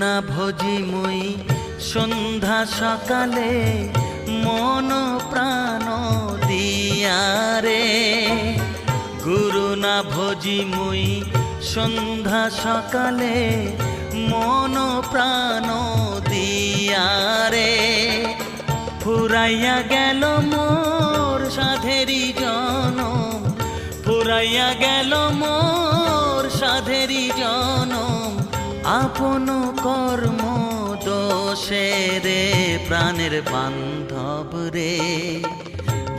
না ভজি মুই, সন্ধ্যা সকালে মন প্রাণ দিয়ারে গুরু না ভজি মুই, সন্ধ্যা সকালে মন প্রাণ দিয়ারে ফুরাইয়া গেল মোর সাধেরি জন ফুরাইয়া গেল মোর সাধেরি জনম। আপন কর্ম দোষে রে, প্রাণের বান্ধব রে।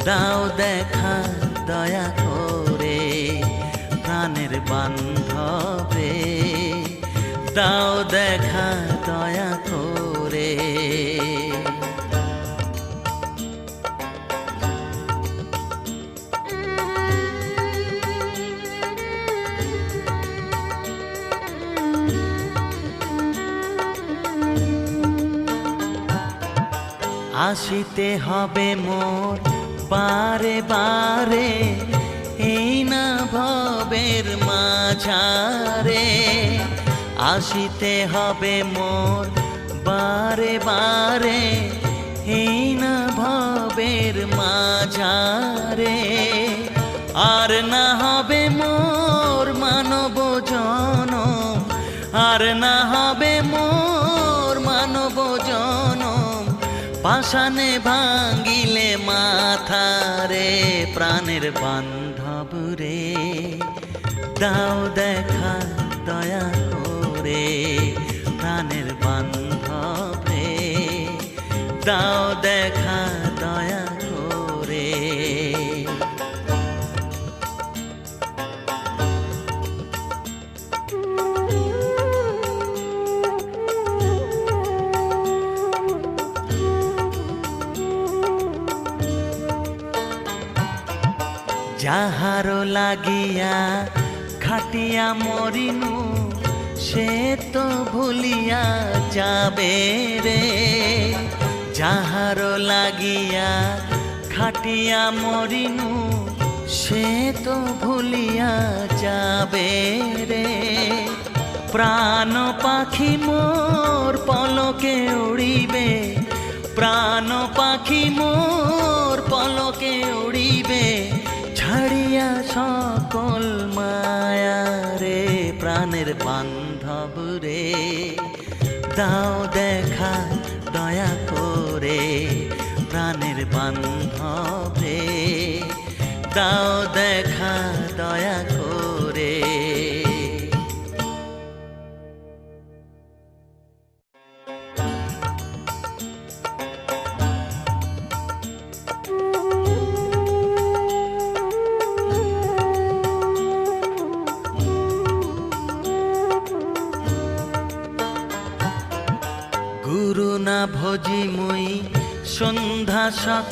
দাও দেখা, দয়া করে, প্রাণের বান্ধব দাও দেখা আসিতে হবে মোর বারে বারে, এই না ভবের মাঝারে। আসিতে হবে মোর বারে বারে, এই না ভবের মাঝারে। আর না হবে মোর মানব জনম, আর না পাশানে ভাঙ্গিলে মাথা রে, প্রাণের বান্ধব রে। দাও দেখা দয়া করে, প্রাণের বান্ধব রে। দাও দেখা যাহার লাগিয়া খাটিয়া মরিনু, সে তো ভুলিয়া যাবে রে। যাহার লাগিয়া খাটিয়া মরিনু, সে তো ভুলিয়া যাবে রে। প্রাণ পাখি মোর পলকে উড়িবে, প্রাণ পাখি মোর পলকে উড়িবে। ছাড়িয়া সকল মায়া রে, প্রাণের বান্ধব রে। দাও দেখা দয়া করে, প্রাণের বান্ধব রে। দাও দেখা গুরু না ভজি মই সন্ধ্যা সকাল